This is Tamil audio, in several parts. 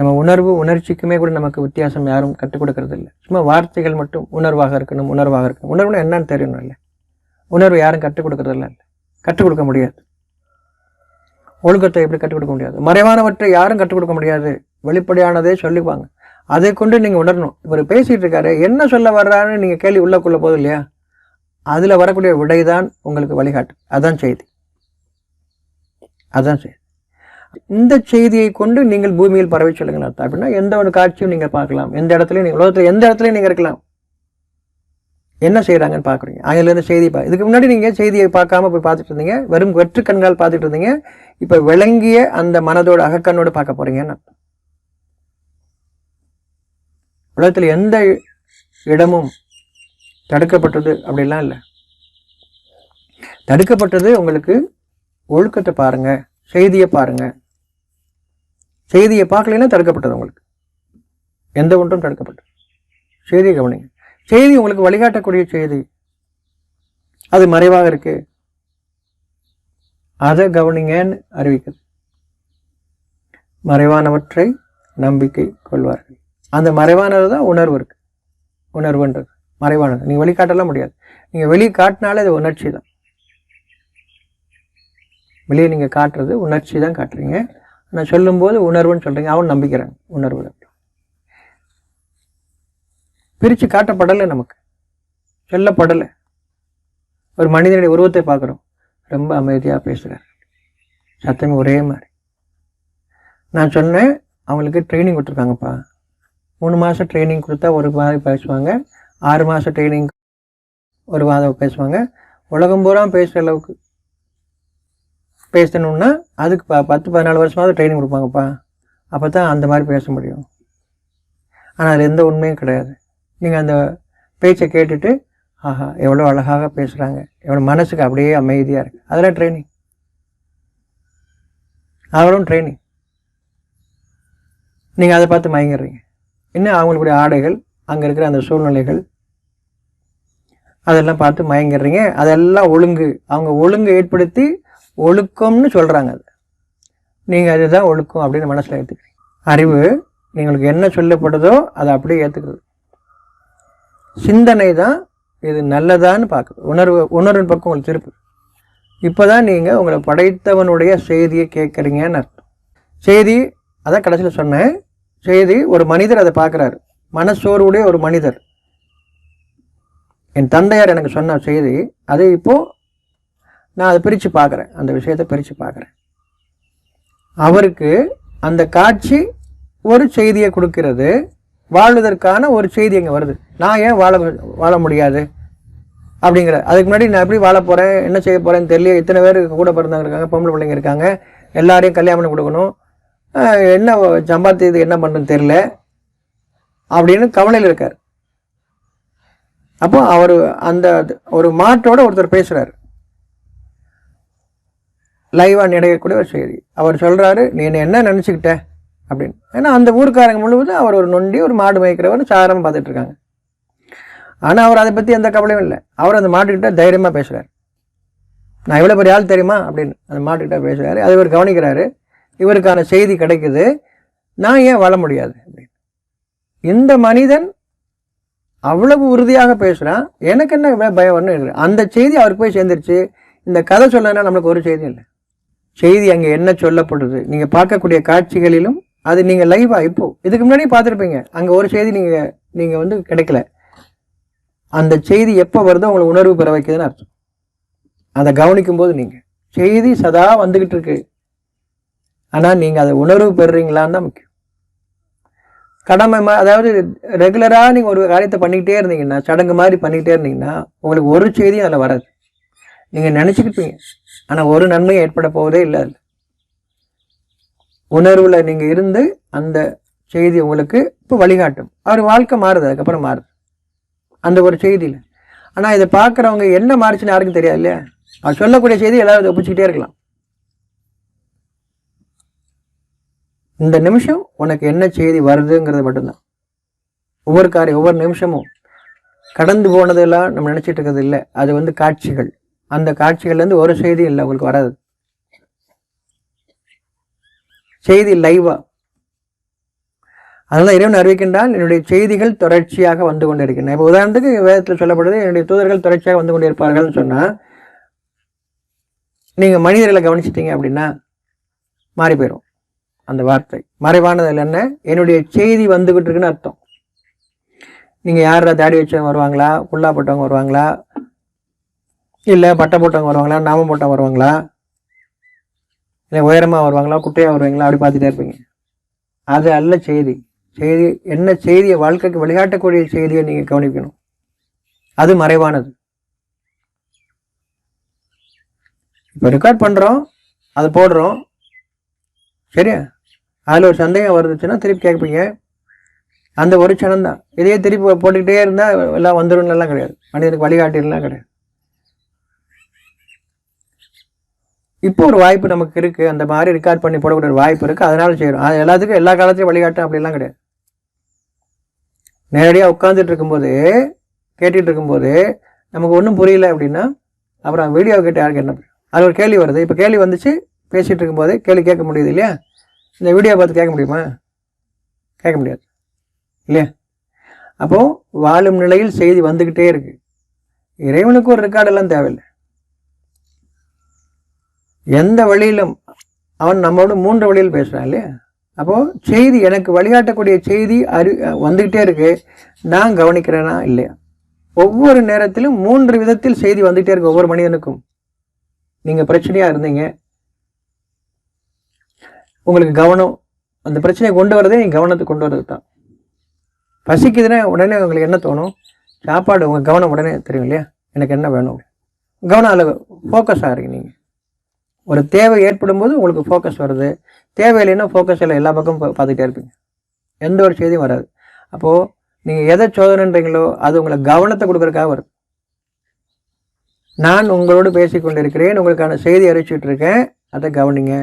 நம்ம உணர்வு உணர்ச்சிக்குமே கூட நமக்கு வித்தியாசம் யாரும் கற்றுக் கொடுக்கறது இல்லை சும்மா வார்த்தைகள் மட்டும் உணர்வாக இருக்கணும் உணர்வாக இருக்கணும். உணர்வுனா என்னன்னு தெரியணும் இல்லை. உணர்வு யாரும் கற்றுக் கொடுக்கறது இல்லை கற்றுக் கொடுக்க முடியாது. ஒழுக்கத்தை எப்படி கற்றுக் கொடுக்க முடியாது? மறைவானவற்றை யாரும் கற்றுக் கொடுக்க முடியாது. வெளிப்படையானதே சொல்லிப்பாங்க அதை கொண்டு நீங்கள் உணரணும். இவர் பேசிகிட்டு இருக்காரு. என்ன சொல்ல வர்றாருன்னு நீங்கள் கேள்வி உள்ளக்குள்ள போதும் இல்லையா? அதில் வரக்கூடிய விடைதான் உங்களுக்கு வழிகாட்டு. அதான் செய்தி. அதான் செய்தி. இந்த செய்தியை கொண்டு நீங்கள் பூமியில் பரவி சொல்லுங்கள் அர்த்தம். அப்படின்னா எந்த ஒரு காட்சியும் நீங்கள் பார்க்கலாம். எந்த இடத்துலையும் நீங்கள் உலகத்தில் எந்த இடத்துலையும் நீங்கள் இருக்கலாம். என்ன செய்கிறாங்கன்னு பார்க்குறீங்க. அதிலேருந்து செய்தி பா இதுக்கு முன்னாடி நீங்கள் செய்தியை பார்க்காம போய் பார்த்துட்டு இருந்தீங்க. வெறும் வெற்று கண்கால் பார்த்துட்டு இருந்தீங்க. இப்போ விளங்கிய அந்த மனதோட அகக்கண்ணோடு பார்க்க போகிறீங்கன்னு அர்த்தம் உலகத்தில் எந்த இடமும் தடுக்கப்பட்டது அப்படிலாம் இல்லை. தடுக்கப்பட்டது உங்களுக்கு ஒழுக்கத்தை பாருங்கள் செய்தியை பாருங்கள் செய்தியை பார்க்கலைன்னா தடுக்கப்பட்டது உங்களுக்கு. எந்த ஒன்றும் தடுக்கப்பட்டது. செய்தியை கவனிங்க. செய்தி உங்களுக்கு வழிகாட்டக்கூடிய செய்தி. அது மறைவாக இருக்கு. அதை கவனிங்கன்னு அறிவிக்குது மறைவானவற்றை நம்பிக்கை கொள்வார்கள். அந்த மறைவானது தான் உணர்வு இருக்குது உணர்வுன்றது. மறைவானது. நீங்கள் வெளிக்காட்டலாம் முடியாது. நீங்கள் வெளியே காட்டினாலே அது உணர்ச்சி தான். வெளியே நீங்கள் காட்டுறது உணர்ச்சி தான் காட்டுறீங்க. நான் சொல்லும்போது உணர்வுன்னு சொல்கிறீங்க அவன் நம்பிக்கிறாங்க உணர்வு. பிரித்து காட்டப்படலை நமக்கு. சொல்லப்படலை. ஒரு மனிதனுடைய உருவத்தை பார்க்குறோம். ரொம்ப அமைதியாக பேசுகிறார் சத்தமே ஒரே மாதிரி. நான் சொன்னேன் அவங்களுக்கு ட்ரைனிங் கொடுத்துருக்காங்கப்பா. மூணு மாதம் ட்ரைனிங் கொடுத்தா ஒரு மாதிரி பேசுவாங்க. ஆறு மாதம் ட்ரைனிங் ஒரு வாதம் பேசுவாங்க. உலகம் பூரா பேசுகிற அளவுக்கு பேசணுன்னா அதுக்கு ப பத்து பதினாலு வருஷமாவது ட்ரைனிங் கொடுப்பாங்கப்பா. அப்போ தான் அந்த மாதிரி பேச முடியும். ஆனால் அதில் எந்த உண்மையும் கிடையாது. நீங்கள் அந்த பேச்சை கேட்டுட்டு ஆஹா எவ்வளோ அழகாக பேசுகிறாங்க எவ்வளோ மனசுக்கு அப்படியே அமைதியாக இருக்குது அதெல்லாம் ட்ரைனிங் அவரும் ட்ரைனிங் நீங்கள் அதை பார்த்து மயங்கிடுறீங்க. இன்னும் அவங்களுடைய ஆடைகள் அங்கே இருக்கிற அந்த சூழ்நிலைகள் அதெல்லாம் பார்த்து மயங்கிடுறீங்க. அதெல்லாம் ஒழுங்கு. அவங்க ஒழுங்கு ஏற்படுத்தி ஒழுக்கம்னு சொல்கிறாங்க அது. நீங்கள் அதுதான் ஒழுக்கம் அப்படின்னு மனசில் ஏற்றுக்கிறீங்க அறிவு உங்களுக்கு என்ன சொல்லப்படுதோ அதை அப்படியே ஏற்றுக்கிறது சிந்தனை தான் இது நல்லதான்னு பார்க்குது உணர்வு உணர்வின் பக்கம் உங்களுக்கு திருப்பு. இப்போ தான் நீங்கள் உங்களை படைத்தவனுடைய செய்தியை கேட்குறீங்கன்னு அர்த்தம். செய்தி அதான் கடைசியில் சொன்னேன். செய்தி ஒரு மனிதர் அதை பார்க்குறாரு. மனசோர்வுடைய ஒரு மனிதர். என் தந்தையார் எனக்கு சொன்ன செய்தி அதை இப்போது நான் அதை பிரித்து பார்க்குறேன். அந்த விஷயத்தை பிரித்து பார்க்குறேன். அவருக்கு அந்த காட்சி ஒரு செய்தியை கொடுக்கிறது. வாழ்வதற்கான ஒரு செய்தி அங்கே வருது. நான் ஏன் வாழ வாழ முடியாது? அப்படிங்கிற அதுக்கு முன்னாடி நான் எப்படி வாழ போகிறேன் என்ன செய்ய போகிறேன்னு தெரியல. இத்தனை பேர் கூட பிறந்தவங்க இருக்காங்க பொம்பளை பிள்ளைங்க இருக்காங்க. எல்லாரையும் கல்யாணம் பண்ணி கொடுக்கணும் என்ன என்ன சம்பாத்தியது என்ன பண்ணுறதுன்னு தெரில அப்படின்னு கவலையில் இருக்கார். அப்போ அவர் அந்த ஒரு மாற்றோட ஒருத்தர் பேசுகிறார் லைவாக நினைக்கக்கூடிய ஒரு செய்தி. அவர் சொல்கிறாரு நீ என்ன என்ன நினச்சிக்கிட்ட? அப்படின்னு. ஏன்னா அந்த ஊருக்காரங்க முழுவதும் அவர் ஒரு நொண்டி ஒரு மாடு மேய்க்கிறவர் சாரமாக பார்த்துட்டு இருக்காங்க ஆனால் அவர் அதை பற்றி எந்த கவலையும் இல்லை. அவர் அந்த மாட்டுக்கிட்ட தைரியமாக பேசுகிறார் நான் எவ்வளோ பெரிய ஆள் தெரியுமா? அப்படின்னு அந்த மாட்டுக்கிட்ட பேசுகிறாரு அது இவர் கவனிக்கிறாரு. இவருக்கான செய்தி கிடைக்குது. நான் ஏன் வாழ முடியாது? அப்படின்னு. இந்த மனிதன் அவ்வளவு உறுதியாக பேசுகிறான் எனக்கு என்ன பயம் வரணும் அந்த செய்தி அவருக்கு போய் சேர்ந்துருச்சு. இந்த கதை சொல்லனா நம்மளுக்கு ஒரு செய்தி இல்லை. செய்தி அங்கே என்ன சொல்லப்படுது? நீங்கள் பார்க்கக்கூடிய காட்சிகளிலும் அது நீங்கள் லைவாக இப்போ இதுக்கு முன்னாடி பார்த்துருப்பீங்க. அங்கே ஒரு செய்தி நீங்கள் நீங்கள் வந்து கிடைக்கல. அந்த செய்தி எப்போ வருதோ உங்களை உணர்வு பெற வைக்குதுன்னு அர்த்தம். அதை கவனிக்கும் போது நீங்கள் செய்தி சதா வந்துக்கிட்டு இருக்கு. ஆனால் நீங்கள் அதை உணர்வு பெறுறீங்களான்னு தான் முக்கியம். கடமை மா அதாவது ரெகுலராக நீங்கள் ஒரு காரியத்தை பண்ணிக்கிட்டே இருந்தீங்கன்னா சடங்கு மாதிரி பண்ணிக்கிட்டே இருந்தீங்கன்னா உங்களுக்கு ஒரு செய்தியும் அதில் வராது. நீங்கள் நினச்சிக்கிட்டீங்க ஆனால் ஒரு நன்மையும் ஏற்பட போவதே இல்லை அதில். உணர்வில் நீங்கள் இருந்து அந்த செய்தி உங்களுக்கு இப்போ வழிகாட்டும். அவர் வாழ்க்கை மாறுது அதுக்கப்புறம் மாறுது. அந்த ஒரு செய்தியில். ஆனால் இதை பார்க்குறவங்க என்ன மாறுச்சுன்னு யாருக்கும் தெரியாது இல்லையா? அவர் சொல்லக்கூடிய செய்தி எல்லாரும் ஒப்பிச்சுக்கிட்டே இருக்கலாம். இந்த நிமிஷம் உனக்கு என்ன செய்தி வருதுங்கிறது மட்டும்தான். ஒவ்வொரு காரியம் ஒவ்வொரு நிமிஷமும் கடந்து போனதெல்லாம் நம்ம நினச்சிட்டு இருக்கிறது இல்லை. அது வந்து காட்சிகள். அந்த காட்சிகள்லேருந்து ஒரு செய்தி இல்லை உங்களுக்கு வராது. செய்தி லைவா அதனால் இறைவன் அறிவிக்கின்றால் என்னுடைய செய்திகள் தொடர்ச்சியாக வந்து கொண்டு இருக்கின்றன இப்போ உதாரணத்துக்கு வேதத்தில் சொல்லப்படுது என்னுடைய தூதர்கள் தொடர்ச்சியாக வந்து கொண்டு இருப்பார்கள்னு சொன்னால் நீங்கள் மனிதர்களை கவனிச்சிட்டீங்க அப்படின்னா மாறி போயிடும் அந்த வார்த்தை. மறைவானதில் என்ன என்னுடைய செய்தி வந்துக்கிட்டு இருக்குன்னு அர்த்தம். நீங்கள் யாரா தாடி வச்சவங்க வருவாங்களா குள்ளா போட்டவங்க வருவாங்களா இல்லை பட்டை போட்டவங்க வருவாங்களா நாமம் போட்டவங்க வருவாங்களா? இல்லை உயரமாக வருவாங்களா குட்டையாக வருவாங்களா அப்படி பார்த்துட்டே இருப்பீங்க. அது அல்ல செய்தி. செய்தி என்ன செய்தியை வாழ்க்கைக்கு வழிகாட்டக்கூடிய செய்தியை நீங்கள் கவனிக்கணும். அது மறைவானது. இப்போ ரெக்கார்ட் பண்ணுறோம் அதை போடுறோம். சரியா? அதில் ஒரு சந்தேகம் வருதுச்சுன்னா திருப்பி கேட்பீங்க. அந்த ஒரு சனம் தான் இதையே திருப்பி போட்டுக்கிட்டே இருந்தால் எல்லாம் வந்துடும் கிடையாது. மனிதனுக்கு வழிகாட்டிலாம் கிடையாது. இப்போ ஒரு வாய்ப்பு நமக்கு இருக்குது அந்த மாதிரி ரெக்கார்ட் பண்ணி போடக்கூடிய ஒரு வாய்ப்பு இருக்குது அதனால செய்கிறோம் அது எல்லாத்துக்கும் எல்லா காலத்திலையும் வழிகாட்டும் அப்படிலாம் கிடையாது. நேரடியாக உட்காந்துட்டு இருக்கும்போது கேட்டுட்டு இருக்கும்போது நமக்கு ஒன்றும் புரியல அப்படின்னா அப்புறம் வீடியோ கேட்டு யாருக்கு என்ன அது ஒரு கேள்வி வருது. இப்போ கேள்வி வந்துச்சு. பேசிகிட்டு இருக்கும்போது கேள்வி கேட்க முடியுது இல்லையா? இந்த வீடியோ பார்த்து கேட்க முடியுமா? கேட்க முடியாது. இல்லையா? அப்போது வாழும் நிலையில் செய்தி வந்துக்கிட்டே இருக்குது இறைவனுக்கு ஒரு ரெக்கார்டெல்லாம் தேவையில்லை. எந்த வழியிலும் அவன் நம்மளோட மூன்று வழியில் பேசுகிறான் இல்லையா? அப்போது செய்தி எனக்கு வழிகாட்டக்கூடிய செய்தி அறி வந்துக்கிட்டே இருக்கு. நான் கவனிக்கிறேனா? இல்லையா? ஒவ்வொரு நேரத்திலும் மூன்று விதத்தில் செய்தி வந்துகிட்டே இருக்கு ஒவ்வொரு மனிதனுக்கும். நீங்கள் பிரச்சனையாக இருந்தீங்க. உங்களுக்கு கவனம் அந்த பிரச்சனையை கொண்டு வரதே நீங்கள் கவனத்தை கொண்டு வரது தான். பசிக்குதுன்னா உடனே உங்களுக்கு என்ன தோணும்? சாப்பாடு உங்கள் கவனம் உடனே தெரியும் இல்லையா? எனக்கு என்ன வேணும்? கவனம் அதில் ஃபோக்கஸ் ஆகிறீங்க நீங்கள் ஒரு தேவை ஏற்படும் போது உங்களுக்கு ஃபோக்கஸ் வருது. தேவையில்லைன்னா ஃபோக்கஸ் இல்லை. எல்லா பக்கமும் பார்த்துக்கிட்டே இருப்பீங்க. எந்த ஒரு செய்தியும் வராது. அப்போது நீங்கள் எதை சோதனைன்றீங்களோ அது உங்களை கவனத்தை கொடுக்குறக்காக வரும். நான் உங்களோடு பேசிக்கொண்டிருக்கிறேன். உங்களுக்கான செய்தி அறிவிச்சிட்டு இருக்கேன் அதை கவனிங்க.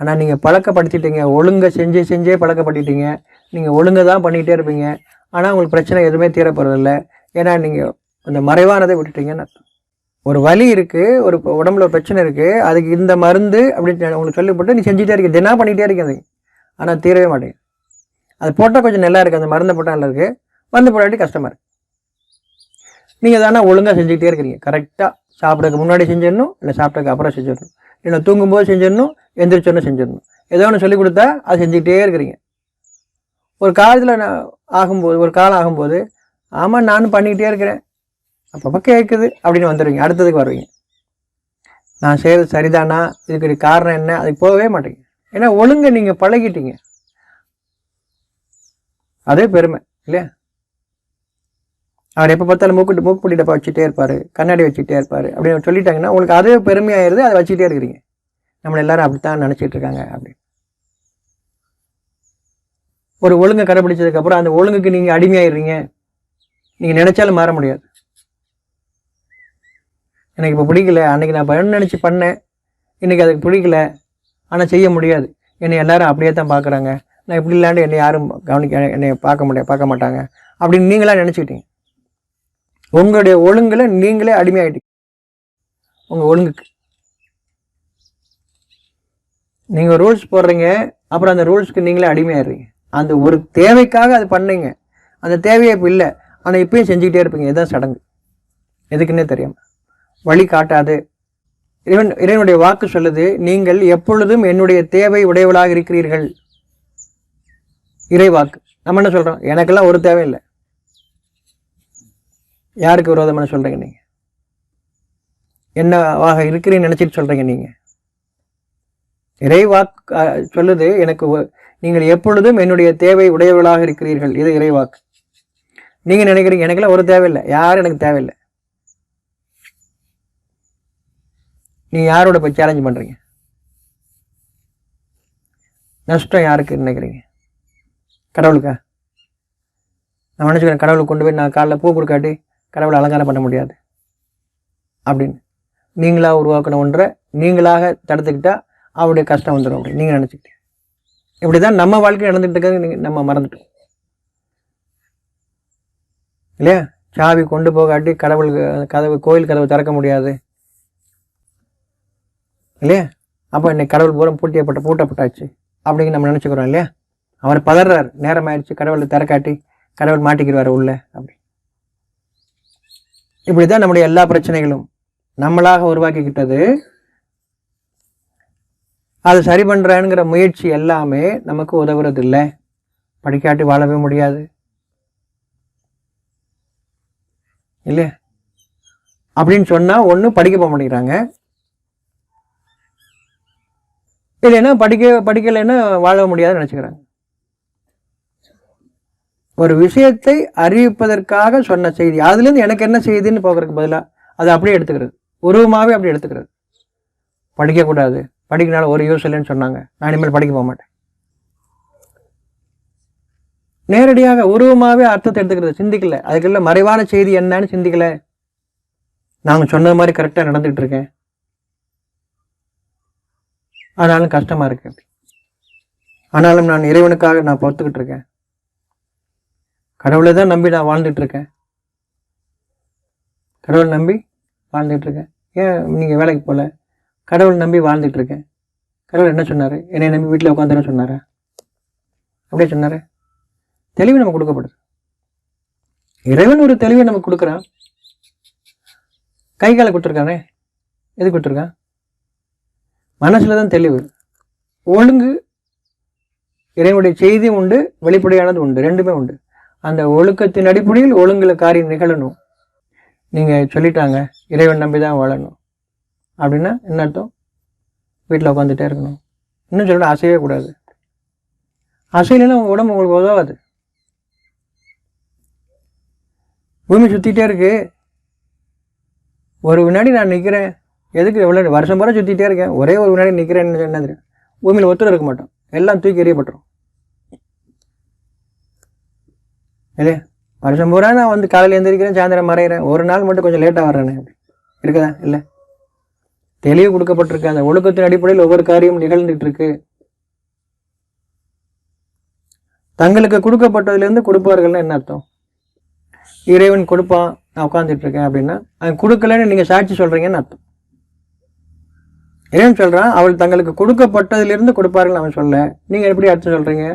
ஆனால் நீங்கள் பழக்கப்படுத்திட்டீங்க. ஒழுங்கை செஞ்சு செஞ்சே பழக்கப்படுத்திட்டீங்க. நீங்கள் ஒழுங்கை தான் பண்ணிகிட்டே இருப்பீங்க. ஆனால் உங்களுக்கு பிரச்சனை எதுவுமே தீரப்போகிறதில்ல ஏன்னா நீங்கள் அந்த மறைவானதை விட்டுட்டீங்கன்னு அர்த்தம். ஒரு வலி இருக்குது ஒரு உடம்புல ஒரு பிரச்சனை இருக்குது அதுக்கு இந்த மருந்து அப்படின்னு உங்களுக்கு சொல்லிப்பட்டு நீ செஞ்சுட்டே இருக்க தினா பண்ணிகிட்டே இருக்கீங்க ஆனால் தீரவே மாட்டேங்குது. அது போட்டால் கொஞ்சம் நல்லா இருக்குது அந்த மருந்தை போட்டால் நல்லா இருக்குது மருந்து போடாட்டி கஷ்டமாக இருக்குது நீங்கள் தானே ஒழுங்காக செஞ்சுக்கிட்டே இருக்கிறீங்க. கரெக்டாக சாப்பிட்றதுக்கு முன்னாடி செஞ்சிடணும் இல்லை சாப்பிட்டதுக்கு அப்புறம் செஞ்சிடணும். இல்லை தூங்கும்போது செஞ்சிடணும் எந்திரிச்சோன்னு செஞ்சிடணும். ஏதோ ஒன்று சொல்லி கொடுத்தா அது செஞ்சுக்கிட்டே இருக்கிறீங்க. ஒரு காலத்தில் நான் ஆகும்போது ஒரு காலம் ஆகும்போது ஆமாம் நானும் பண்ணிக்கிட்டே இருக்கிறேன். அப்பப்போ கேட்குது அப்படின்னு வந்துடுவீங்க அடுத்ததுக்கு வருவீங்க. நான் செய்கிறது சரிதானா? இதுக்கு காரணம் என்ன? அதுக்கு போகவே மாட்டீங்க. ஏன்னா ஒழுங்கை நீங்கள் பழகிட்டீங்க. அதே பெருமை இல்லையா? அவர் எப்போ பார்த்தாலும் மூக்கு மூக்குப்பொடி டப்பா வச்சுட்டே இருப்பார். கண்ணாடி வச்சுட்டே இருப்பார். அப்படின்னு சொல்லிட்டாங்கன்னா உங்களுக்கு அதே பெருமையாயிருது அதை வச்சுக்கிட்டே இருக்கிறீங்க. நம்மளை எல்லாரும் அப்படித்தான் நினச்சிட்டு இருக்காங்க அப்படி ஒரு ஒழுங்கை கடைப்பிடிச்சதுக்கப்புறம் அந்த ஒழுங்குக்கு நீங்கள் அடிமையாயிடுறீங்க. நீங்கள் நினச்சாலும் மாற முடியாது. எனக்கு இப்போ பிடிக்கல. அன்னைக்கு நான் பயணம் நினச்சி பண்ணேன். இன்றைக்கி அதுக்கு பிடிக்கல. ஆனால் செய்ய முடியாது. என்னை எல்லோரும் அப்படியே தான் பார்க்குறாங்க நான் இப்படி இல்லாண்டு என்னை யாரும் கவனிக்க என்னை பார்க்க முடியாது பார்க்க மாட்டாங்க. அப்படின்னு நீங்களாக நினச்சிக்கிட்டீங்க. உங்களுடைய ஒழுங்கில் நீங்களே அடிமையாகிட்டீங்க உங்கள் ஒழுங்குக்கு. நீங்கள் ரூல்ஸ் போடுறீங்க. அப்புறம் அந்த ரூல்ஸ்க்கு நீங்களே அடிமையாகிறீங்க அந்த ஒரு தேவைக்காக அது பண்ணீங்க. அந்த தேவையே இப்போ இல்லை. ஆனால் இப்பயும் செஞ்சுக்கிட்டே இருப்பீங்க. இதுதான் சடங்கு. எதுக்குன்னே தெரியாமல் வழி காட்டாது இறைவன் இறைவனுடைய வாக்கு சொல்லுது நீங்கள் எப்பொழுதும் என்னுடைய தேவை உடையவளாக இருக்கிறீர்கள். இறைவாக்கு. நம்ம என்ன சொல்கிறோம் எனக்கெல்லாம் ஒரு தேவை இல்லை. யாருக்கு விரோதமான சொல்கிறீங்க நீங்கள் என்னவாக இருக்கிறீன்னு நினச்சிட்டு சொல்கிறீங்க நீங்கள் இறைவாக்கு சொல்லுது எனக்கு நீங்கள் எப்பொழுதும் என்னுடைய தேவை உடையவர்களாக இருக்கிறீர்கள். இது இறைவாக்கு. நீங்கள் நினைக்கிறீங்க எனக்கெல்லாம் ஒரு தேவையில்லை யாரும் எனக்கு தேவையில்லை நீங்கள் யாரோட போய் சேலஞ்ச் பண்ணுறீங்க நஷ்டம் யாருக்கு நினைக்கிறீங்க? கடவுளுக்கா? நான் நினச்சிக்கிறேன் கடவுளுக்கு கொண்டு போய் நான் காலைல பூ கொடுக்காட்டி கடவுளை அலங்காரம் பண்ண முடியாது. அப்படின்னு. நீங்களாக உருவாக்கின ஒன்றை நீங்களாக தடுத்துக்கிட்டா அவருடைய கஷ்டம் வந்துடும் அப்படி நீங்கள் நினச்சிக்கிட்டீங்க. இப்படி தான் நம்ம வாழ்க்கை நடந்துகிட்டு இருக்கிறது நீங்கள் நம்ம மறந்துட்டோம். இல்லையா? சாவி கொண்டு போகாட்டி கடவுளுக்கு கதவு கோயில் கதவு திறக்க முடியாது. இல்லையா? அப்போ இன்னைக்கு கடவுள் பூரம் பூட்டியப்பட்ட பூட்டப்பட்டாச்சு அப்படின்னு நம்ம நினச்சிக்கிறோம் இல்லையா? அவர் பதறார். நேரம் ஆயிடுச்சு கடவுளை திற காட்டி கடவுள் மாட்டிக்கிறார் உள்ள அப்படி. இப்படி தான் நம்முடைய எல்லா பிரச்சனைகளும் நம்மளாக உருவாக்கிக்கிட்டது. அது சரி பண்ணுறேங்கிற முயற்சி எல்லாமே நமக்கு உதவுறது இல்லை படிக்காட்டி வாழவே முடியாது. இல்லையா? அப்படின்னு சொன்னால் ஒன்றும் படிக்க போக மாட்டேங்கிறாங்க. இல்லைன்னா படிக்க படிக்கலைன்னா வாழ முடியாதுன்னு நினச்சிக்கிறாங்க. ஒரு விஷயத்தை அறிவிப்பதற்காக சொன்ன செய்தி அதுலேருந்து எனக்கு என்ன செய்தின்னு போகிறதுக்கு பதிலாக அதை அப்படியே எடுத்துக்கிறது. உருவமாகவே அப்படி எடுத்துக்கிறது. படிக்கக்கூடாது. படிக்கனால ஒரு யூஸ் இல்லைன்னு சொன்னாங்க. நான் இனிமேல் படிக்க போக மாட்டேன். நேரடியாக உருவமாகவே அர்த்தத்தை எடுத்துக்கிறது. சிந்திக்கல. அதுக்குள்ள மறைவான செய்தி என்னன்னு சிந்திக்கல. நாங்கள் சொன்ன மாதிரி கரெக்டாக நடந்துகிட்டு இருக்கேன். ஆனாலும் கஷ்டமாக இருக்குது ஆனாலும் நான் இறைவனுக்காக நான் பொறுத்துக்கிட்டு இருக்கேன். கடவுளை தான் நம்பி நான் வாழ்ந்துட்டுருக்கேன் கடவுளை கடவுள் நம்பி வாழ்ந்துட்டுருக்கேன் ஏன் நீங்கள் வேலைக்கு போகல கடவுள் நம்பி வாழ்ந்துட்டுருக்கேன் கடவுள் என்ன சொன்னார்? என்னை நம்பி வீட்டில் உட்காந்துன்னு சொன்னாரா? அப்படியே சொன்னார். தெளிவு நமக்கு கொடுக்கப்படுது. இறைவன் ஒரு தெளிவை நமக்கு கொடுக்குறான். கை காலை கொடுத்துருக்கானே? எது கொடுத்துருக்கான்? மனசில் தான் தெளிவு. ஒழுங்கு இறைவனுடைய செய்தியும் உண்டு வெளிப்படையானது உண்டு ரெண்டுமே உண்டு. அந்த ஒழுக்கத்தின் அடிப்படையில் ஒழுங்குல காரியம் நிகழணும். நீங்கள் சொல்லிட்டாங்க இறைவன் நம்பி தான் வாழணும். அப்படின்னா என்ன அர்த்தம்? வீட்டில் உட்காந்துட்டே இருக்கணும். இன்னும் சொல்லணும் அசையவே கூடாது. அசையிலன்னா உங்கள் உடம்பு உங்களுக்கு உதவாது. பூமி சுற்றிட்டே இருக்கு. ஒரு வினாடி நான் நிற்கிறேன் எதுக்கு எவ்வளோ வருஷம் பூரா சுற்றிட்டே இருக்கேன். ஒரே ஒரு வினாடி நிற்கிறேன்னு என்னது பூமியில் ஒத்துரை இருக்க மாட்டோம். எல்லாம் தூக்கி எறியப்பட்டுரும். இல்லையா? வருஷம் பூரா நான் வந்து காலையில் எழுந்திரிக்கிறேன் சாயந்தரம் மறைகிறேன் ஒரு நாள் மட்டும் கொஞ்சம் லேட்டாக வர்றேனே. இருக்குதா? இல்லை. தெளிவு கொடுக்கப்பட்டிருக்கு. அந்த ஒழுக்கத்தின் அடிப்படையில் ஒவ்வொரு காரியமும் நிகழ்ந்துட்டு இருக்கு தங்களுக்கு கொடுக்கப்பட்டதுலேருந்து கொடுப்பார்கள்னு என்ன அர்த்தம்? இறைவன் கொடுப்பான். நான் உட்காந்துட்டு இருக்கேன் அப்படின்னா அவன் கொடுக்கலன்னு நீங்கள் சாட்சி சொல்கிறீங்கன்னு அர்த்தம். என்னன்னு சொல்கிறான் அவள் தங்களுக்கு கொடுக்கப்பட்டதிலிருந்து கொடுப்பார்கள் அவன் சொல்ல. நீங்கள் எப்படி அர்த்தம் சொல்கிறீங்க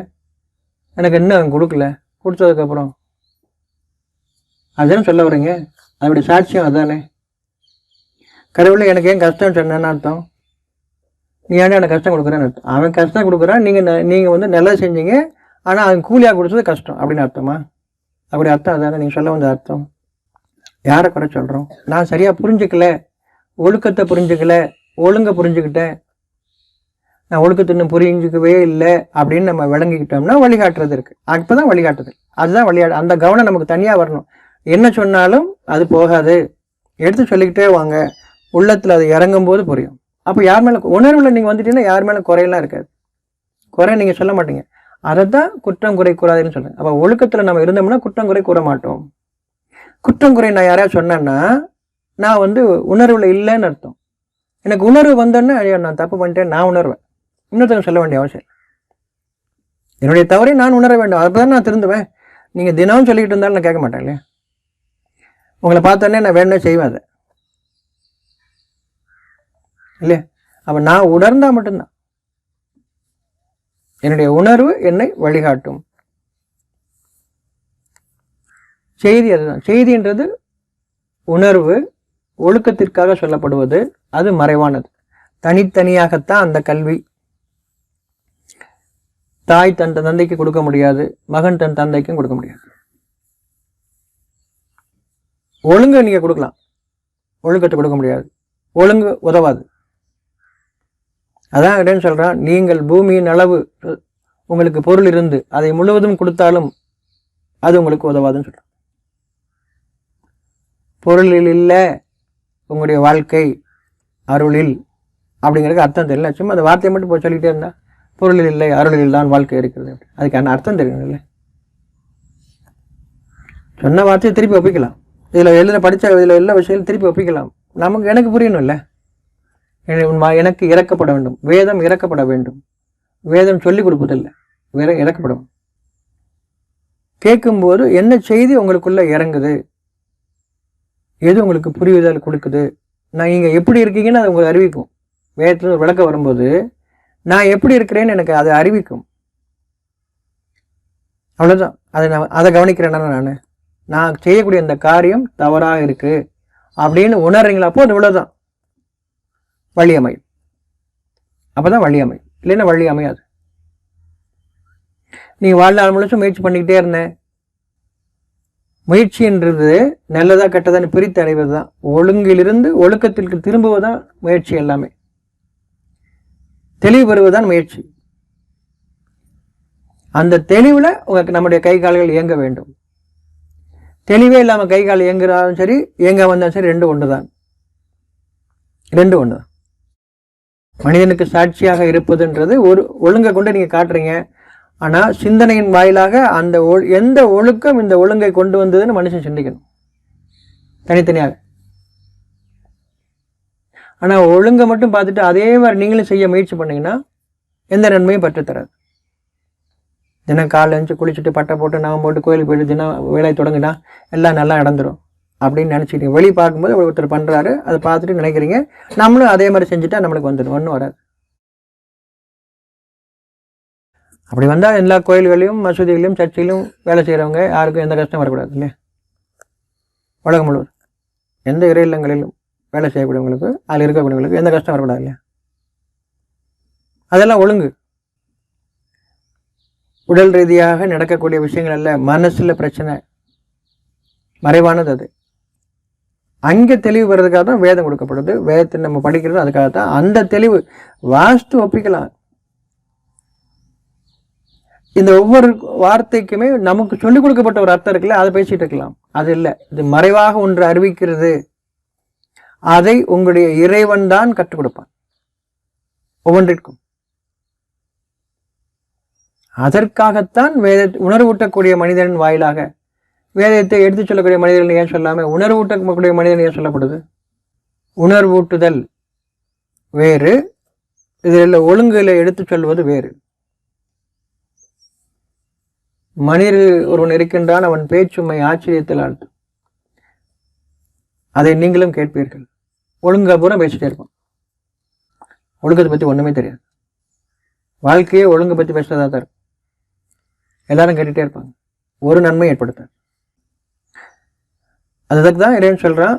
எனக்கு இன்னும் அவன் கொடுக்கல? கொடுத்ததுக்கப்புறம் அதுதானே சொல்ல வரீங்க அதோடைய சாட்சியம் அதானே. கடவுள் எனக்கு ஏன் கஷ்டம் சொன்னேன்னு அர்த்தம்? நீ ஏன்னா எனக்கு கஷ்டம் கொடுக்குறேன்னு அர்த்தம்? அவன் கஷ்டம் கொடுக்குறான் நீங்கள் நீங்கள் வந்து நல்லா செஞ்சீங்க ஆனால் அவன் கூலியாக கொடுத்தது கஷ்டம் அப்படின்னு அர்த்தமா? அப்படி அர்த்தம் அதானே? நீங்கள் சொல்ல வந்த அர்த்தம். யாரை குறை சொல்கிறோம் நான் சரியாக புரிஞ்சுக்கல ஒழுக்கத்தை புரிஞ்சுக்கல ஒழுங்க புரிஞ்சுக்கிட்டேன். நான் ஒழுக்கத்தை இன்னும் புரிஞ்சுக்கவே இல்லை அப்படின்னு நம்ம விளங்கிக்கிட்டோம்னா வழிகாட்டுறது இருக்கு. அப்பதான் வழிகாட்டுது. அதுதான் வழிகாட்டு அந்த கவனம் நமக்கு தனியாக வரணும். என்ன சொன்னாலும் அது போகாது. எடுத்து சொல்லிக்கிட்டே வாங்க. உள்ளத்தில் அது இறங்கும் போது புரியும். அப்போ யார் மேலே உணர்வில் நீங்கள் வந்துட்டீங்கன்னா யார் மேலே குறையெல்லாம் இருக்காது. குறை நீங்கள் சொல்ல மாட்டீங்க. அதை தான் குற்றம் குறை கூறாதுன்னு சொல்லுங்க அப்போ ஒழுக்கத்தில் நம்ம இருந்தோம்னா குற்றம் குறை கூற மாட்டோம். குற்றம் குறை நான் யாராவது சொன்னேன்னா நான் வந்து உணர்வில் இல்லைன்னு அர்த்தம். எனக்கு உணர்வு வந்தோன்னே ஐயோ நான் தப்பு பண்ணிட்டேன் நான் உணர்வேன். இன்னொருத்தவங்க சொல்ல வேண்டிய அவசியம் என்னுடைய தவறை நான் உணர வேண்டும். அப்போ தான் நான் திருந்துவேன். நீங்கள் தினமும் சொல்லிக்கிட்டு இருந்தாலும் நான் கேட்க மாட்டேன் இல்லையா? உங்களை பார்த்தோன்னே நான் வேணும்னே செய்வேன் அதை. இல்லையா? அப்போ நான் உணர்ந்தால் மட்டும்தான். என்னுடைய உணர்வு என்னை வழிகாட்டும். செய்தி அதுதான். செய்தின்றது உணர்வு ஒழுக்கத்திற்காக சொல்லப்படுவது அது மறைவானது. தனித்தனியாகத்தான் அந்த கல்வி. தாய் தன் தந்தைக்கு கொடுக்க முடியாது மகன் தன் தந்தைக்கும் கொடுக்க முடியாது. ஒழுங்கு நீங்கள் கொடுக்கலாம். ஒழுக்கத்தை கொடுக்க முடியாது. ஒழுங்கு உதவாது. அதான் இடம் சொல்கிறான் நீங்கள் பூமியின் அளவு உங்களுக்கு பொருள் இருந்து அதை முழுவதும் கொடுத்தாலும் அது உங்களுக்கு உதவாதுன்னு சொல்கிறேன் பொருளில் இல்லை உங்களுடைய வாழ்க்கை அருளில் அப்படிங்கிறதுக்கு அர்த்தம் தெரியல. சும்மா அந்த வார்த்தையை மட்டும் போய் சொல்லிக்கிட்டே இருந்தா பொருளில் இல்லை அருளில் தான் வாழ்க்கை இருக்கிறது. அதுக்கான அர்த்தம் தெரியணும்ல சொன்ன வார்த்தையை திருப்பி ஒப்பிக்கலாம். இதில் எழுத படித்த இதில் எல்லா விஷயங்களும் திருப்பி ஒப்பிக்கலாம். நமக்கு எனக்கு புரியணும்ல. என- உன் எனக்கு இறக்கப்பட வேண்டும். வேதம் இறக்கப்பட வேண்டும். வேதம் சொல்லிக் கொடுப்பதில்லை. வேற இறக்கப்படும். கேட்கும்போது என்ன செய்தி உங்களுக்குள்ளே இறங்குது? எது உங்களுக்கு புரியுதல் கொடுக்குது? நான் நீங்கள் எப்படி இருக்கீங்கன்னு அது உங்களுக்கு அறிவிக்கும் வேதத்தில் ஒரு விளக்கம் வரும்போது நான் எப்படி இருக்கிறேன்னு எனக்கு அது அறிவிக்கும். அவ்வளோதான் அதை நான் அதை கவனிக்கிறேன்னா நான் நான். செய்யக்கூடிய இந்த காரியம் தவறாக இருக்குது அப்படின்னு உணர்றீங்களா? அப்போ அது இவ்வளோதான் வழி அமையும். அப்போ தான் வழி அமையும். இல்லைன்னா வழி அமையாது. நீ வாழ்நாள் முழுசும் முயற்சி பண்ணிக்கிட்டே இருந்தேன். முயற்சின்றது நல்லதா கெட்டதான்னு பிரித்து அடைவது தான் ஒழுங்கிலிருந்து ஒழுக்கத்திற்கு திரும்புவதான் முயற்சி எல்லாமே. தெளிவு பெறுவதுதான் முயற்சி. அந்த தெளிவில் உங்களுக்கு நம்முடைய கை கால்கள் இயங்க வேண்டும். தெளிவே இல்லாமல் கை கால் இயங்குறாலும் சரி இயங்க வந்தாலும் சரி ரெண்டு ஒன்று தான் ரெண்டு ஒன்று தான் மனிதனுக்கு சாட்சியாக இருப்பதுன்றது ஒரு ஒழுங்கை கொண்டு நீங்கள் காட்டுறீங்க. ஆனால் சிந்தனையின் வாயிலாக அந்த எந்த ஒழுக்கம் இந்த ஒழுங்கை கொண்டு வந்ததுன்னு மனுஷன் சிந்திக்கணும். தனித்தனியாக. ஆனால் ஒழுங்கை மட்டும் பார்த்துட்டு அதே மாதிரி நீங்களும் செய்ய முயற்சி பண்ணிங்கன்னா எந்த நன்மையும் பற்றுத்தராது. தினம் காலைல எழுந்து குளிச்சுட்டு பட்டை போட்டு நான் போட்டு கோயிலுக்கு போயிட்டு தினம் வேலையை தொடங்கினா எல்லாம் நல்லா நடந்துடும் அப்படின்னு நினச்சிக்கிட்டீங்க வெளியே பார்க்கும்போது ஒருத்தர் பண்ணுறாரு அதை பார்த்துட்டு நினைக்கிறீங்க நம்மளும் அதே மாதிரி செஞ்சுட்டா நம்மளுக்கு வந்துடும் ஒன்றும் வராது. அப்படி வந்தால் எல்லா கோயில்களையும் மசூதிகளையும் சர்ச்சிலையும் வேலை செய்கிறவங்க யாருக்கும் எந்த கஷ்டம் வரக்கூடாது இல்லையா? உலகம் முழுவதும். எந்த இறை இல்லங்களிலும் வேலை செய்யக்கூடியவங்களுக்கு அதில் இருக்கக்கூடியவங்களுக்கு எந்த கஷ்டம் வரக்கூடாது இல்லையா? அதெல்லாம் ஒழுங்கு. உடல் ரீதியாக நடக்கக்கூடிய விஷயங்கள் அல்ல மனசில் பிரச்சனை. மறைவானது அது. அங்கே தெளிவு வர்றதுக்காக தான் வேதம் கொடுக்கப்படுது. வேதத்தை நம்ம படிக்கிறது அதுக்காக தான் அந்த தெளிவு வாஸ்து ஒப்பிக்கலாம். இந்த ஒவ்வொரு வார்த்தைக்குமே நமக்கு சொல்லிக் கொடுக்கப்பட்ட ஒரு அர்த்தம் இருக்குல்ல? அதை பேசிட்டு இருக்கலாம். அது இல்லை. இது மறைவாக ஒன்று அறிவிக்கிறது. அதை உங்களுடைய இறைவன் தான் கற்றுக் கொடுப்பான். ஒவ்வொன்றிற்கும். அதற்காகத்தான் வேத உணர்வூட்டக்கூடிய மனிதன் வாயிலாக வேதத்தை எடுத்துச் சொல்லக்கூடிய மனிதர்கள் ஏன் சொல்லாமல் உணர்வூட்டக்கூடிய மனிதன் ஏன் சொல்லப்படுது? உணர்வூட்டுதல் வேறு இதில் ஒழுங்குகளை எடுத்துச் சொல்வது வேறு. மனிதர் ஒருவன் இருக்கின்றான் அவன் பேச்சுமை ஆச்சரியத்தில் ஆழ்த்து அதை நீங்களும் கேட்பீர்கள். ஒழுங்கா பூரா பேசிட்டே இருப்பான் ஒழுங்கத்தை பற்றி ஒன்றுமே தெரியாது. வாழ்க்கையே ஒழுங்கை பற்றி பேசுகிறதா தான் இருக்கும். எல்லாரும் கேட்டுகிட்டே இருப்பாங்க. ஒரு நன்மை ஏற்படுத்த அதுக்கு தான் இறைவன் சொல்கிறான்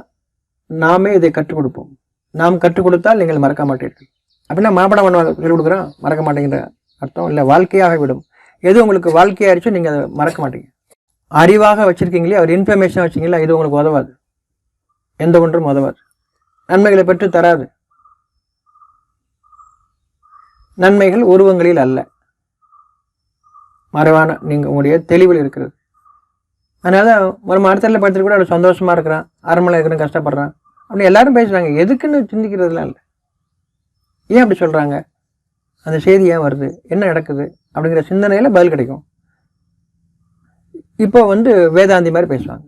நாமே இதை கற்றுக் கொடுப்போம். நாம் கற்றுக் கொடுத்தால் நீங்கள் மறக்க மாட்டீர்கள். அப்படின்னா மாப்படம் பண்ணுவாங்க சொல்லிக் மறக்க மாட்டேங்கிற அர்த்தம் இல்லை. வாழ்க்கையாக விடும். எது உங்களுக்கு வாழ்க்கையாயிருச்சோ நீங்கள் அதை மறக்க மாட்டீங்க. அறிவாக வச்சுருக்கீங்களே அவர் இன்ஃபர்மேஷன் வச்சிங்களா இது உங்களுக்கு உதவாது. எந்த ஒன்றும் உதவாது. நன்மைகளை பெற்று தராது. நன்மைகள் உருவங்களில் அல்ல. மறைவான நீங்கள் உங்களுடைய தெளிவில் இருக்கிறது. அதனால ஒரு மரத்தில் படுத்துட்டு கூட அவர் சந்தோஷமாக இருக்கிறான் அரண்மனை இருக்கிறன்னு கஷ்டப்படுறான். அப்படின்னு எல்லாரும் பேசுகிறாங்க எதுக்குன்னு சிந்திக்கிறதுலாம் இல்லை. ஏன் அப்படி சொல்கிறாங்க அந்த செய்தி ஏன் வருது? என்ன நடக்குது? அப்படிங்கிற சிந்தனையில் பதில் கிடைக்கும். இப்போ வந்து வேதாந்தி மாதிரி பேசுவாங்க.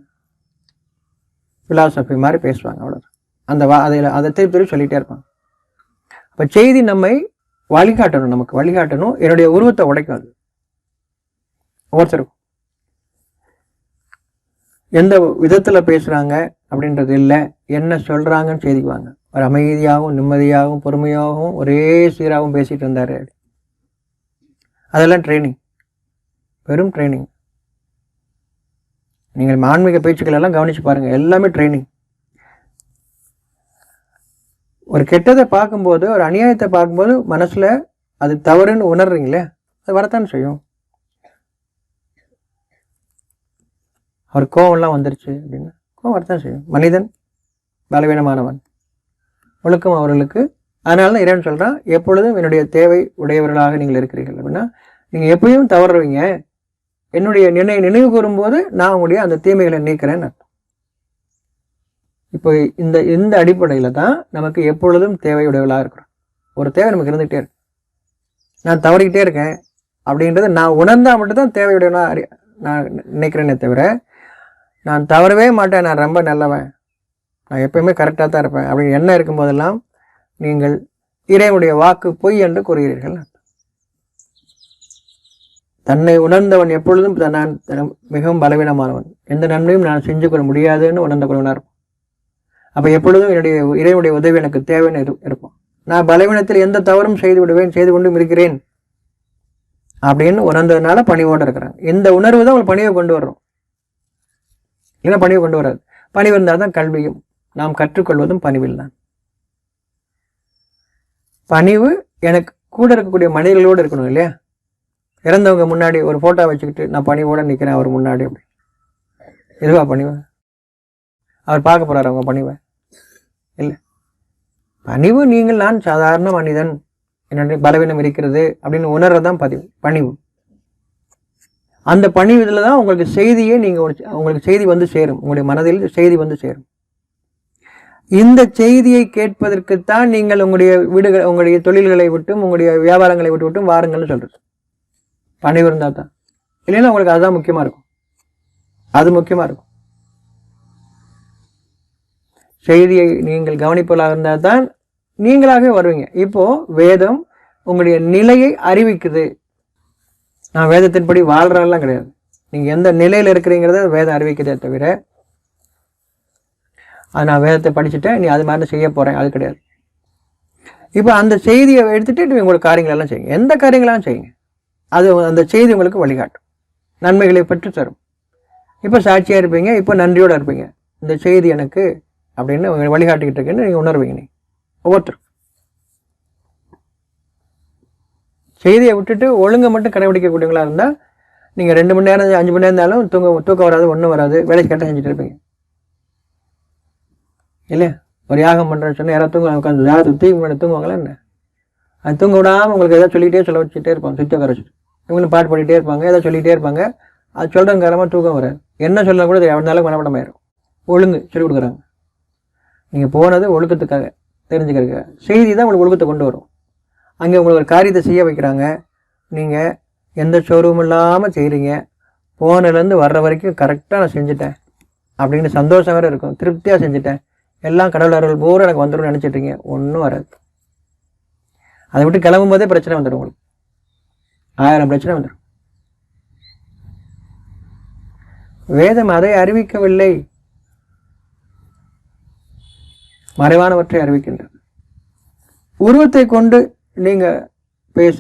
ஃபிலாசபி மாதிரி பேசுவாங்க அவ்வளோ அந்த வா அதில் அதை திருப்பி திருப்பி சொல்லிகிட்டே இருப்பாங்க. அப்போ செய்தி நம்மை வழிகாட்டணும் நமக்கு வழிகாட்டணும். என்னுடைய உருவத்தை உடைக்கும் அது. ஒவ்வொருத்தருக்கும். எந்த விதத்தில் பேசுகிறாங்க அப்படின்றது இல்லை. என்ன சொல்கிறாங்கன்னு செய்திக்குவாங்க. ஒரு அமைதியாகவும் நிம்மதியாகவும் பொறுமையாகவும் ஒரே சீராகவும் பேசிகிட்டு இருந்தார். அதெல்லாம் ட்ரைனிங் வெறும் ட்ரைனிங் நீங்கள் ஆன்மீக பேச்சுக்கள் எல்லாம் கவனித்து பாருங்கள் எல்லாமே ட்ரைனிங் ஒரு கெட்டதை பார்க்கும்போது ஒரு அநியாயத்தை பார்க்கும்போது மனசில் அது தவறுன்னு உணர்றீங்களே அது வரத்தான் செய்யும். அவர் கோவம்லாம் வந்துருச்சு அப்படின்னா கோவம் வரத்தான் செய்யும். மனிதன் பலவீனமானவன். ஒழுக்கம் அவர்களுக்கு அதனால தான் இறைவன் சொல்கிறான் எப்பொழுதும் என்னுடைய தேவை உடையவர்களாக நீங்கள் இருக்கிறீர்கள். அப்படின்னா நீங்கள் எப்பயும் தவறுவீங்க. என்னுடைய நினை நினைவு கூறும்போது நான் உங்களுடைய அந்த தீமைகளை நீக்கிறேன்னு இப்போ இந்த இந்த அடிப்படையில் தான் நமக்கு எப்பொழுதும் தேவையுடையவளாக இருக்கிறோம். ஒரு தேவை நமக்கு இருந்துகிட்டே இருக்கு. நான் தவறிக்கிட்டே இருக்கேன் அப்படின்றது நான் உணர்ந்தால் மட்டும்தான் தேவையுடையவனா நான் நினைக்கிறேனே தவிர நான் தவறவே மாட்டேன். நான் ரொம்ப நல்லவன். நான் எப்பயுமே கரெக்டாக தான் இருப்பேன். அப்படின்னு என்ன இருக்கும்போதெல்லாம் நீங்கள் இறைவனுடைய வாக்கு பொய் என்று கூறுகிறீர்கள். தன்னை உணர்ந்தவன் எப்பொழுதும் நான் மிகவும் பலவீனமானவன். எந்த நன்மையும் நான் செஞ்சு கொள்ள முடியாதுன்னு உணர்ந்து கொள்வனார் அப்போ எப்பொழுதும் என்னுடைய இறைவனுடைய உதவி எனக்கு தேவைன்னு இருப்போம். நான் பலவீனத்தில் எந்த தவறும் செய்து விடுவேன் செய்து கொண்டும் இருக்கிறேன் அப்படின்னு உணர்ந்ததுனால பணிவோடு இருக்கிறாங்க இந்த உணர்வு தான் உங்களுக்கு பணிவை கொண்டு வரும் இல்லை பணிவை கொண்டு வராது. பணிவு இருந்தால் தான் கல்வியும் நாம் கற்றுக்கொள்வதும் பணிவில் தான் பணிவு எனக்கு கூட இருக்கக்கூடிய மனிதர்களோடு இருக்கணும் இல்லையா? இறந்தவங்க முன்னாடி ஒரு ஃபோட்டோ வச்சுக்கிட்டு நான் பணிவோடு நிற்கிறேன் அவர் முன்னாடி அப்படி. இதுவா பணிவு? அவர் பார்க்க போகிறார் அவங்க பணிவை. இல்லை. பணிவு நீங்கள் நான் சாதாரண மனிதன் என்னுடைய பலவீனம் இருக்கிறது அப்படின்னு உணர்றதான் பதிவு பணிவு. அந்த பணிவு இதில் தான் உங்களுக்கு செய்தியே நீங்கள் உங்களுக்கு செய்தி வந்து சேரும் உங்களுடைய மனதில் செய்தி வந்து சேரும். இந்த செய்தியை கேட்பதற்குத்தான் நீங்கள் உங்களுடைய வீடுகள் உங்களுடைய தொழில்களை விட்டும் உங்களுடைய வியாபாரங்களை விட்டு விட்டும் வாருங்கள்னு சொல்கிறது பணி இருந்தால் தான். இல்லைன்னா உங்களுக்கு அதுதான் முக்கியமாக இருக்கும். அது முக்கியமாக இருக்கும். செய்தியை நீங்கள் கவனிப்பதாக இருந்தால் தான் நீங்களாகவே வருவீங்க. இப்போது வேதம் உங்களுடைய நிலையை அறிவிக்குது. நான் வேதத்தின்படி வாழ்கிறதெல்லாம் கிடையாது. நீங்கள் எந்த நிலையில் இருக்கிறீங்கிறத வேதம் அறிவிக்கிறதே தவிர அது நான் வேதத்தை படிச்சுட்டேன் நீ அது மாதிரி செய்ய போகிறேன் அது கிடையாது. இப்போ அந்த செய்தியை எடுத்துகிட்டு நீங்கள் உங்களுக்கு காரியங்களெல்லாம் செய்யுங்க. எந்த காரியங்களெல்லாம் செய்யுங்க. அது அந்த செய்தி உங்களுக்கு வழிகாட்டும். நன்மைகளை பெற்று தரும் இப்போ சாட்சியாக இருப்பீங்க இப்போ நன்றியோடு இருப்பீங்க. இந்த செய்தி எனக்கு அப்படின்னு வழிகாட்டிக்கிட்டு இருக்குன்னு நீங்கள் உணர்வீங்க நீ. ஒவ்வொருத்தருக்கும் செய்தியை விட்டுட்டு ஒழுங்கை மட்டும் கடைபிடிக்கக்கூடியவங்களாக இருந்தால் நீங்கள் ரெண்டு மணி நேரம் அஞ்சு மணி நேரம் இருந்தாலும் தூங்க தூக்கம் வராது ஒன்றும் வராது வேலை கரெக்டாக செஞ்சுட்டு இருப்பீங்க. இல்லையா? ஒரு யாகம் பண்ணுறேன்னு சொன்னால் யாராவது தூங்க உட்காந்து யாராவது தூக்கி முன்னாடி தூங்குவாங்களா என்ன? அது தூங்க விடாமல் உங்களுக்கு எதாவது சொல்லிகிட்டே சொல்ல வச்சுட்டே இருப்பாங்க சுற்றி உட்கார வச்சுட்டு. இவங்களும் பாட்டு பாடிட்டே இருப்பாங்க ஏதாவது சொல்லிகிட்டே இருப்பாங்க. அது சொல்கிறவங்க காரமாக தூக்கம் வராது. என்ன சொல்லலாம் கூட எவ்வளோ மனப்படமாயிரும். ஒழுங்கு சொல்லிக் கொடுக்குறாங்க. நீங்கள் போனது ஒழுக்கத்துக்காக தெரிஞ்சுக்கிறதுக்காக. செய்தி தான் உங்களுக்கு ஒழுக்கத்தை கொண்டு வரும். அங்கே உங்களுக்கு ஒரு காரியத்தை செய்ய வைக்கிறாங்க. நீங்கள் எந்த ஷோரூம் இல்லாமல் செய்கிறீங்க போனதுலேருந்து வர்ற வரைக்கும் கரெக்டாக நான் செஞ்சுட்டேன். அப்படின்னு சந்தோஷம் வேறு இருக்கும். திருப்தியாக செஞ்சுட்டேன். எல்லாம் கடவுள் அருள் பூரா எனக்கு வந்துடும் நினச்சிட்ருங்க ஒன்றும் வராது. அதை விட்டு கிளம்பும் போதே பிரச்சனை வந்துடும் உங்களுக்கு. ஆயிரம் பிரச்சனை வந்துடும் வேதம் அதை அறிவிக்கவில்லை. மறைவானவற்றை அறிவிக்கின்றது. உருவத்தை கொண்டு நீங்கள் பேச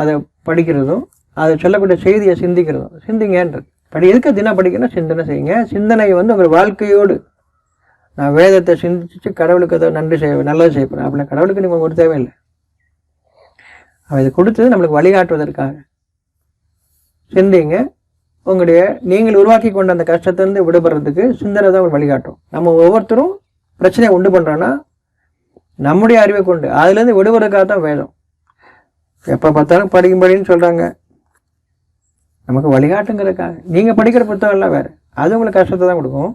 அதை படிக்கிறதும் அதை சொல்லக்கூடிய செய்தியை சிந்திக்கிறதும் சிந்திங்கன்றது. படி எதுக்கு தினம் படிக்கணும்? சிந்தனை செய்யுங்க. சிந்தனை வந்து உங்கள் வாழ்க்கையோடு நான் வேதத்தை சிந்திச்சு கடவுளுக்கு ஏதோ நன்றி செய்ய நல்லது செய்யப்படுறேன் அப்படின்னா கடவுளுக்கு நீங்கள் ஒரு தேவையில்லை. அவன் இது கொடுத்தது நம்மளுக்கு வழிகாட்டுவதற்காக. சிந்திங்க. உங்களுடைய நீங்கள் உருவாக்கி கொண்ட அந்த கஷ்டத்திலேருந்து விடுபடுறதுக்கு சிந்தனை தான் வழிகாட்டும். நம்ம ஒவ்வொருத்தரும் பிரச்சனையை உண்டு பண்ணுறோன்னா நம்முடைய அறிவை கொண்டு அதுலேருந்து விடுபடுறதுக்காக தான் வேதம். எப்போ பார்த்தாலும் படிக்கும்படின்னு சொல்கிறாங்க நமக்கு வழிகாட்டுங்கிறதுக்காக. நீங்கள் படிக்கிற புத்தகம்லாம் வேறு. அது உங்களுக்கு கஷ்டத்தை தான் கொடுக்கும்.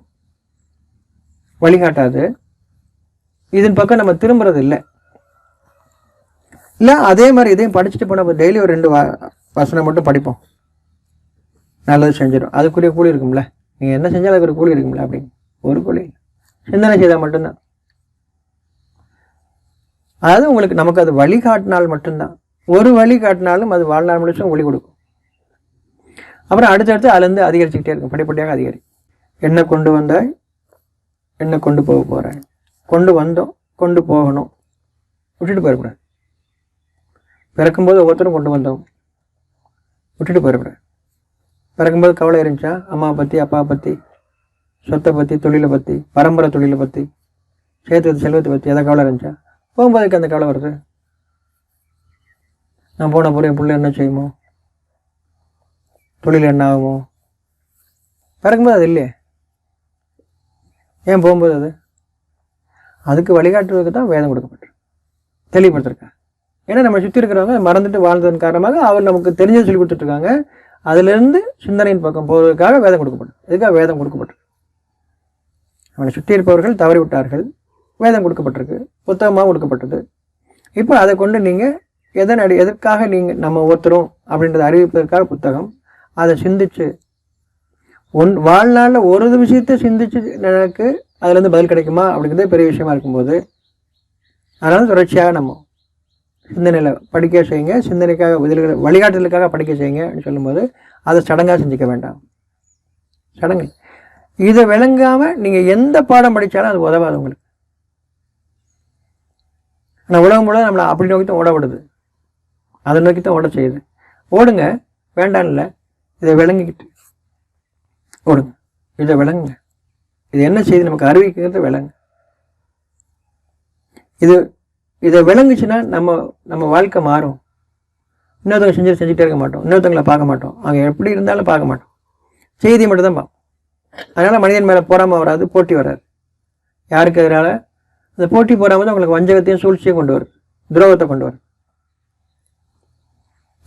வழிகாட்டாது. இதன் பக்கம் நம்ம திரும்புறது இல்லை. இல்லை அதே மாதிரி இதையும் படிச்சுட்டு போனால் டெய்லி ஒரு ரெண்டு வா வசனம் மட்டும் படிப்போம். நல்லது செஞ்சிடும் அதுக்குரிய கூலி இருக்கும்ல. நீங்கள் என்ன செஞ்சாலும் அதுக்கு ஒரு கூலி இருக்கும்ல அப்படின்னு. ஒரு கூலி சிந்தனை செய்தால் மட்டும்தான். அதாவது உங்களுக்கு நமக்கு அது வழிகாட்டினால் மட்டும்தான். ஒரு வழி காட்டினாலும் அது வாழ்நாள் முடிச்சும் ஒளி கொடுக்கும். அப்புறம் அடுத்தடுத்து அதுலேருந்து அதிகரிச்சுக்கிட்டே இருக்கும். படிப்படியாக அதிகரி. என்ன கொண்டு வந்தால் என்ன கொண்டு போக போகிறேன் கொண்டு வந்தோம் கொண்டு போகணும். விட்டுட்டு போயிடக்கூடாது பிறக்கும்போது ஒவ்வொருத்தரும் கொண்டு வந்தோம். விட்டுட்டு போயிடக்கூடாது பிறக்கும்போது கவலை இருந்துச்சா? அம்மாவை பற்றி அப்பாவை பற்றி சொத்தை பற்றி தொழிலை பற்றி பரம்பரை தொழிலை பற்றி சேர்த்து செல்வத்தை பற்றி எதை கவலை இருந்துச்சா? போகும்போதுக்கு அந்த கவலை வருது? நான் போன பிறகு என் பிள்ளை என்ன செய்யுமோ? தொழில் என்ன ஆகுமோ? பிறக்கும்போது அது இல்லையே. ஏன் போகும்போது அது? அதுக்கு வழிகாட்டுவதற்கு தான் வேதம் கொடுக்கப்பட்டிருக்கு. தெளிவுபடுத்திருக்காங்க. ஏன்னா நம்ம சுற்றி இருக்கிறவங்க மறந்துட்டு வாழ்ந்ததன் காரணமாக அவர் நமக்கு தெரிஞ்சது சொல்லி கொடுத்துட்ருக்காங்க. அதுலேருந்து சிந்தனையின் பக்கம் போவதற்காக வேதம் கொடுக்கப்படும் இதுக்காக வேதம் கொடுக்கப்பட்டிருக்கு? அவனை சுற்றி இருப்பவர்கள் தவறி விட்டார்கள். வேதம் கொடுக்கப்பட்டிருக்கு. புத்தகமாக கொடுக்கப்பட்டது இப்போ அதை கொண்டு நீங்கள் எதன் அடி எதற்காக நீங்கள் நம்ம ஒருத்தரும் அப்படின்றத அறிவிப்பதற்காக புத்தகம் அதை சிந்திச்சு ஒன் வாழ்நாளில் ஒரு விஷயத்தை சிந்திச்சு எனக்கு அதுலேருந்து பதில் கிடைக்குமா அப்படிங்கிறது பெரிய விஷயமா இருக்கும்போது அதனால் தொடர்ச்சியாக நம்ம சிந்தனையில் படிக்க செய்யுங்க. சிந்தனைக்காக பதில்களை வழிகாட்டுதலுக்காக படிக்க செய்யுங்க அப்படின்னு சொல்லும்போது அதை சடங்காக சிந்திக்க வேண்டாம். சடங்கு. இதை விளங்காமல் நீங்கள் எந்த பாடம் படித்தாலும் அது உதவாது உங்களுக்கு. ஆனால் உலகம் முழுவதும் நம்மளை அப்படி நோக்கி தான் ஓட விடுது அதை நோக்கி தான் ஓட செய்யுது. ஓடுங்க. வேண்டாம்ல. இதை விளங்கிக்கிட்டு. ஓடுங்க இதை விளங்குங்க. இது என்ன செய்து நமக்கு அறிவிக்கிறது விளங்கு இது இதை விளங்குச்சுன்னா நம்ம நம்ம வாழ்க்கை மாறும். இன்னொருத்தவங்க செஞ்சு செஞ்சுட்டே இருக்க மாட்டோம். இன்னொருத்தவங்களை பார்க்க மாட்டோம். அவங்க எப்படி இருந்தாலும் பார்க்க மாட்டோம். செய்தி மட்டும் தான் பார்ப்போம். அதனால் மனிதன் மேலே போறாமல் வராது போட்டி வராது. யாருக்கு எதிரால்? அந்த போட்டி போறாமல் தான் வஞ்சகத்தையும் சூழ்ச்சியும் கொண்டு வரும். துரோகத்தை கொண்டு வரும்.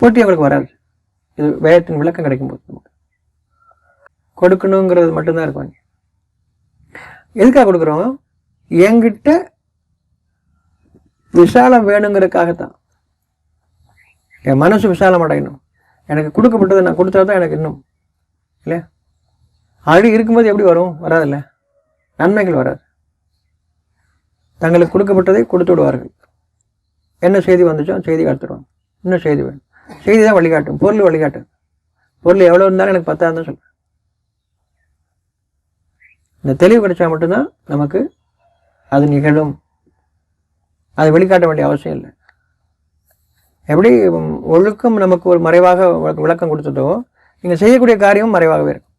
போட்டி அவங்களுக்கு வராது. இது வேதத்தின் விளக்கம் கிடைக்கும் போது நமக்கு கொடுக்கணுங்கிறது மட்டும்தான் இருக்கும் எதுக்காக கொடுக்குறோம்? என்கிட்ட விசாலம் வேணுங்கிறதுக்காகத்தான். என் மனசு விசாலம் அடையணும். எனக்கு கொடுக்கப்பட்டதை நான் கொடுத்தா தான் எனக்கு இன்னும் இல்லையா? ஆல்ரெடி இருக்கும்போது எப்படி வரும்? வராதுல்ல? நன்மைகள் வராது. தங்களுக்கு கொடுக்கப்பட்டதை கொடுத்து விடுவார்கள். என்ன செய்தி வந்துச்சோ செய்தி காத்துருவாங்க இன்னும் செய்தி வேணும். செய்தி தான் வழிகாட்டும். பொருள் வழிகாட்டும். பொருள் எவ்வளோ இருந்தாலும் எனக்கு பத்தாயிரம் தான் சொல்லுவேன் இந்த தெளிவு கிடைச்சா மட்டும்தான் நமக்கு அது நிகழும். அதை வெளிக்காட்ட வேண்டிய அவசியம் இல்லை. எப்படி ஒழுக்கம் நமக்கு ஒரு மறைவாக விளக்கம் கொடுத்துட்டோ நீங்கள் செய்யக்கூடிய காரியமும் மறைவாகவே இருக்கும்.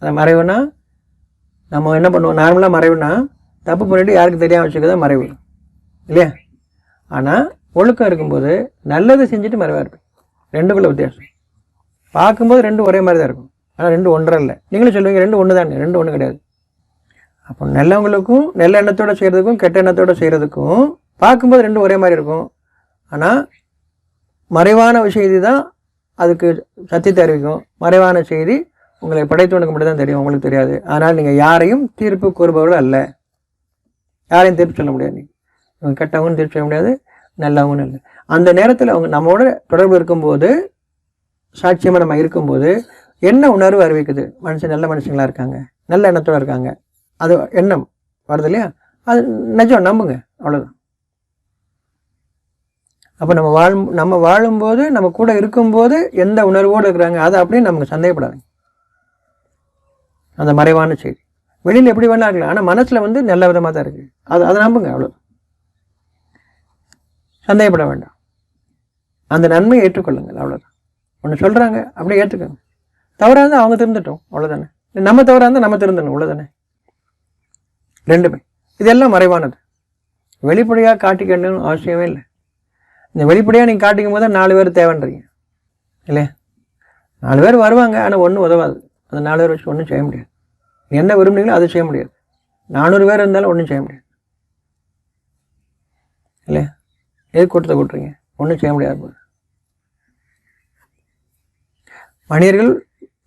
அந்த மறைவுனா நம்ம என்ன பண்ணுவோம்? நார்மலாக மறைவுனா தப்பு பண்ணிவிட்டு யாருக்கு தெரியாமல் வச்சுக்கிறதா மறைவு. இல்லையா? ஆனால் ஒழுக்கம் இருக்கும்போது நல்லது செஞ்சுட்டு மறைவாக இருப்பேன். ரெண்டுக்குள்ள வித்தியாசம். பார்க்கும்போது ரெண்டும் ஒரே மாதிரி தான் இருக்கும். ஆனால் ரெண்டு ஒன்றரை இல்லை. நீங்களும் சொல்லுவீங்க ரெண்டு ஒன்று தானே ரெண்டு ஒன்று கிடையாது. அப்போ நல்லவங்களுக்கும் நல்ல எண்ணத்தோடு செய்கிறதுக்கும் கெட்ட எண்ணத்தோடு செய்கிறதுக்கும் பார்க்கும்போது ரெண்டும் ஒரே மாதிரி இருக்கும். ஆனால் மறைவான செய்தி தான் அதுக்கு சத்தியத்தை அறிவிக்கும். மறைவான செய்தி உங்களை படைத்தவனுக்கு மட்டும்தான் தெரியும். உங்களுக்கு தெரியாது. ஆனால் நீங்கள் யாரையும் தீர்ப்பு கூறுபவர்கள் அல்ல. யாரையும் தீர்ப்பு சொல்ல முடியாது. நீங்கள் கெட்டவங்கன்னு தீர்ப்பு சொல்ல முடியாது நல்லவங்கன்னு இல்லை அந்த நேரத்தில் அவங்க நம்மோட தொடர்பு இருக்கும்போது சாட்சியமாக நம்ம இருக்கும்போது என்ன உணர்வு அறிவிக்குது? மனுஷன் நல்ல மனுஷங்களாக இருக்காங்க. நல்ல எண்ணத்தோட இருக்காங்க. அது எண்ணம் வருது இல்லையா? அது நிஜம் நம்புங்க. அவ்வளோதான் அப்போ நம்ம வாழும் நம்ம வாழும்போது நம்ம கூட இருக்கும்போது எந்த உணர்வோடு இருக்கிறாங்க? அதை அப்படியே நமக்கு சந்தேகப்படாதுங்க. அந்த மறைவான செய்தி. வெளியில் எப்படி வேணா இருக்கலாம். ஆனால் மனசில் வந்து நல்ல விதமாக தான் இருக்குது அது அதை நம்புங்க அவ்வளோ சந்தேகப்பட வேண்டாம். அந்த நன்மையை ஏற்றுக்கொள்ளுங்கள் அவ்வளோதான் ஒன்று சொல்கிறாங்க அப்படியே ஏற்றுக்கோங்க தவறாக இருந்தால் அவங்க திருந்தட்டும் அவ்வளோதானே நம்ம தவறாக இருந்தால் நம்ம திருந்தணும் அவ்வளோதானே ரெண்டுமே. இதெல்லாம் மறைவானது. வெளிப்படையாக காட்டிக்கணும்னு அவசியமே இல்லை. இந்த வெளிப்படையாக நீங்கள் காட்டிக்கும் போது நாலு பேர் தேவைன்றீங்க. இல்லையா? நாலு பேர் வருவாங்க ஆனால் ஒன்றும் உதவாது. அந்த நாலு பேர் வச்சு ஒன்றும் செய்ய முடியாது. என்ன விரும்புனீங்களோ அதை செய்ய முடியாது. நானூறு பேர் இருந்தாலும் ஒன்றும் செய்ய முடியாது. இல்லையா? எது கூட்டத்தை கூட்டுறீங்க? ஒன்றும் செய்ய முடியாது மனிதர்கள்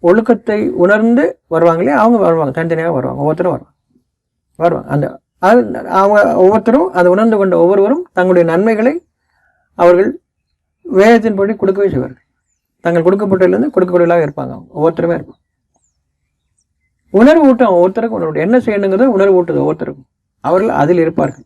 ஒழுக்கத்தை உணர்ந்து வருவாங்களே அவங்க வருவாங்க தனித்தனியாக வருவாங்க ஒவ்வொருத்தரும் வருவாங்க. வருவாங்க. அந்த அது அவங்க ஒவ்வொருத்தரும் அதை உணர்ந்து கொண்ட ஒவ்வொருவரும் தங்களுடைய நன்மைகளை அவர்கள் வேதத்தின்படி கொடுக்கவே செய்வார்கள். தங்கள் கொடுக்கப்பட்டதுலேருந்து கொடுக்கக்கூடியவர்களாக இருப்பாங்க அவங்க. ஒவ்வொருத்தருமே இருப்பாங்க. உணர்வு ஊட்டம் ஒவ்வொருத்தருக்கும் உணர்வு. என்ன செய்யணுங்கிறது உணர்வு ஊட்டுது ஒவ்வொருத்தருக்கும். அவர்கள் அதில் இருப்பார்கள்.